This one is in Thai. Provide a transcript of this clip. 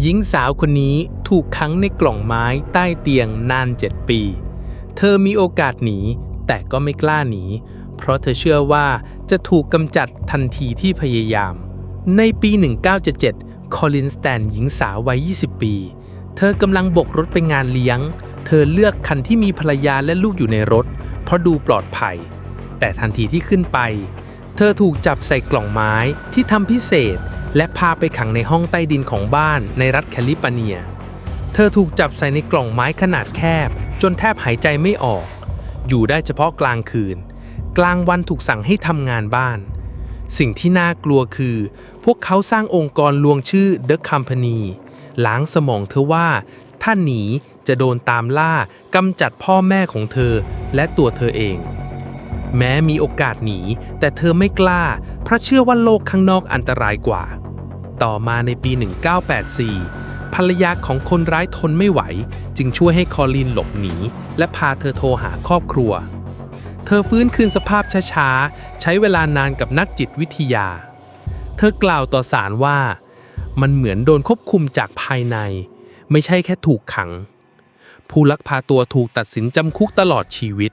หญิงสาวคนนี้ถูกขังในกล่องไม้ใต้เตียงนานเจ็ดปี เธอมีโอกาสหนี แต่ก็ไม่กล้าหนี เพราะเธอเชื่อว่าจะถูกกำจัดทันทีที่พยายาม ในปี 1977 คอลินสแตนหญิงสาววัย 20 ปี เธอกำลังบกรถไปงานเลี้ยง เธอเลือกคันที่มีภรรยาและลูกอยู่ในรถ เพราะดูปลอดภัย แต่ทันทีที่ขึ้นไป เธอถูกจับใส่กล่องไม้ที่ทำพิเศษ และพาไปขังในห้องใต้ดินของบ้านในรัฐแคลิฟอร์เนีย เธอถูกจับใส่ในกล่องไม้ขนาดแคบ จนแทบหายใจไม่ออก อยู่ได้เฉพาะกลางคืน กลางวันถูกสั่งให้ทำงานบ้าน สิ่งที่น่ากลัวคือ พวกเขาสร้างองค์กรลวงชื่อ The Company ล้างสมองเธอว่า ถ้าหนีจะโดนตามล่ากำจัดพ่อแม่ของเธอและตัวเธอเอง แม้มีโอกาสหนี แต่เธอไม่กล้า เพราะเชื่อว่าโลกข้างนอกอันตรายกว่า ต่อมาในปี 1984 ภรรยาของคนร้ายทนไม่ไหว จึงช่วยให้คอลินหลบหนี และพาเธอโทรหาครอบครัว เธอฟื้นคืนสภาพช้าๆ ใช้เวลานานกับนักจิตวิทยา เธอกล่าวต่อศาลว่า มันเหมือนโดนควบคุมจากภายใน ไม่ใช่แค่ถูกขัง ผู้ลักพาตัวถูกตัดสินจำคุกตลอดชีวิต